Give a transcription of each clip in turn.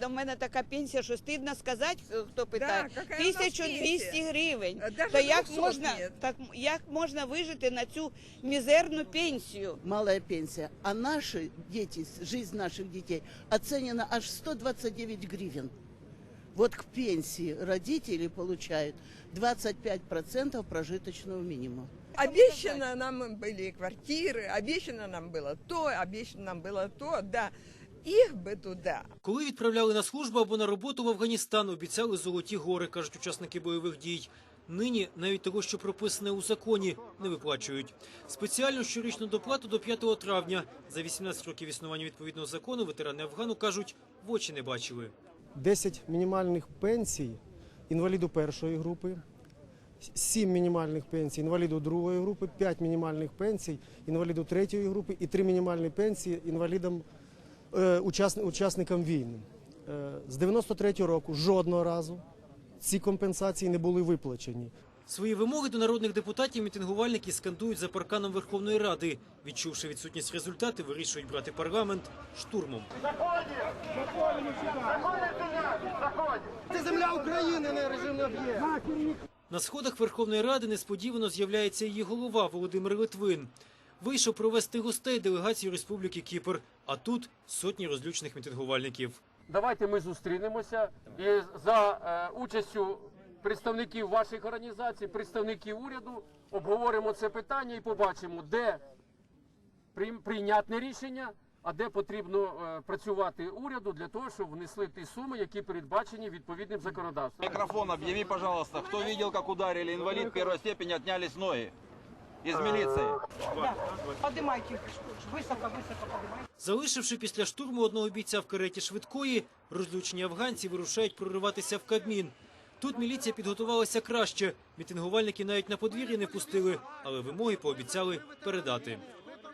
До мене така пенсія, що стидно сказати, хто питає. какая у нас 1200 пенсія? гривень. Е, даже То як 200 можна, нет. так, як можна вижити на цю мізерну пенсію? малая пенсия, а наши дети, жизнь наших детей оценена аж в 129 гривен. Вот к пенсии родители получают 25% прожиточного минимума. Обещано нам были квартиры, обещано нам было то, обещано нам было то, да. Их бы туда. Коли відправляли на службу або на роботу в Афганістан, обіцяли золоті гори, кажуть учасники бойових дій. Нині навіть того, що прописане у законі, не виплачують. Спеціальну щорічну доплату до 5 травня. За 18 років існування відповідного закону ветерани Афгану кажуть, в очі не бачили. 10 мінімальних пенсій інваліду першої групи, 7 мінімальних пенсій інваліду другої групи, 5 мінімальних пенсій інваліду третьої групи і 3 мінімальні пенсії інвалідам учасникам війни. Е, з 93-го року жодного разу ці компенсації не були виплачені. Свої вимоги до народних депутатів мітингувальники скандують за парканом Верховної Ради. Відчувши відсутність результатів, вирішують брати парламент штурмом. Це земля України, не режимний об'єкт. На сходах Верховної Ради несподівано з'являється її голова Володимир Литвин. Вийшов провести гостей делегації Республіки Кіпр, а тут сотні розлючених мітингувальників. Давайте ми зустрінемося і за е, участю представників ваших організацій, представників уряду обговоримо це питання і побачимо, де прийнятне рішення, а де потрібно е, працювати уряду для того, щоб внесли ті суми, які передбачені відповідним законодавством. Микрофон объяви, пожалуйста, кто видел, как ударили инвалид первой степени, отнялись ноги из подимайте. Залишивши після штурму одного бійця в кареті швидкої, розлючені афганці вирушають прориватися в Кабмін. Тут міліція підготувалася краще. Мітингувальники навіть на подвір'я не пустили, але вимоги пообіцяли передати.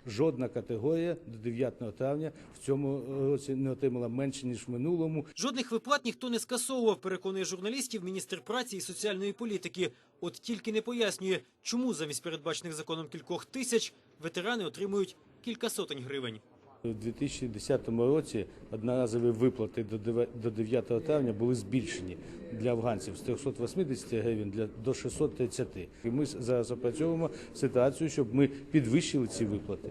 Жодна категорія до 9 травня в цьому році не отримала менше ніж в минулому. Жодних виплат ніхто не скасовував, переконує журналістів міністр праці і соціальної політики. От тільки не пояснює, чому замість передбачених законом кількох тисяч ветерани отримують кілька сотень гривень. У 2010 році одноразові виплати до деве- до 9 травня були збільшені для афганців з 380 гривень для до 630. І ми зараз опрацьовуємо ситуацію, щоб ми підвищили ці виплати.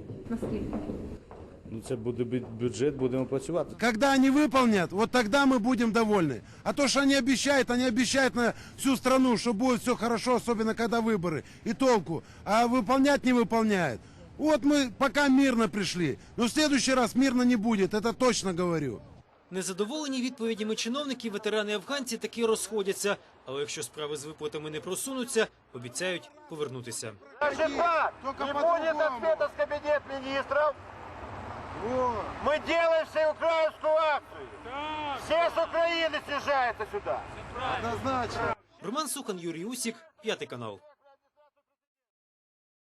Ну це буде бю- бюджет, будемо працювати. Когда они выполнят, вот тогда мы будем довольны. А то, что они обещают, они обещают на всю страну, что будет все хорошо, особенно когда выборы. И толку. А выполнять не выполняют. Вот мы пока мирно пришли. Но в следующий раз мирно не будет, это точно говорю. Незадоволені відповідями чиновників, ветерани афганці таки розходяться. Але якщо справи з виплатами не просунуться, обіцяють повернутися. Только по-другому. с кабинет министров. Мы делаем всеукраинскую акцию. Все с Украины съезжаются сюда. Однозначно. Роман Сухан, Юрій Усік, п'ятий канал.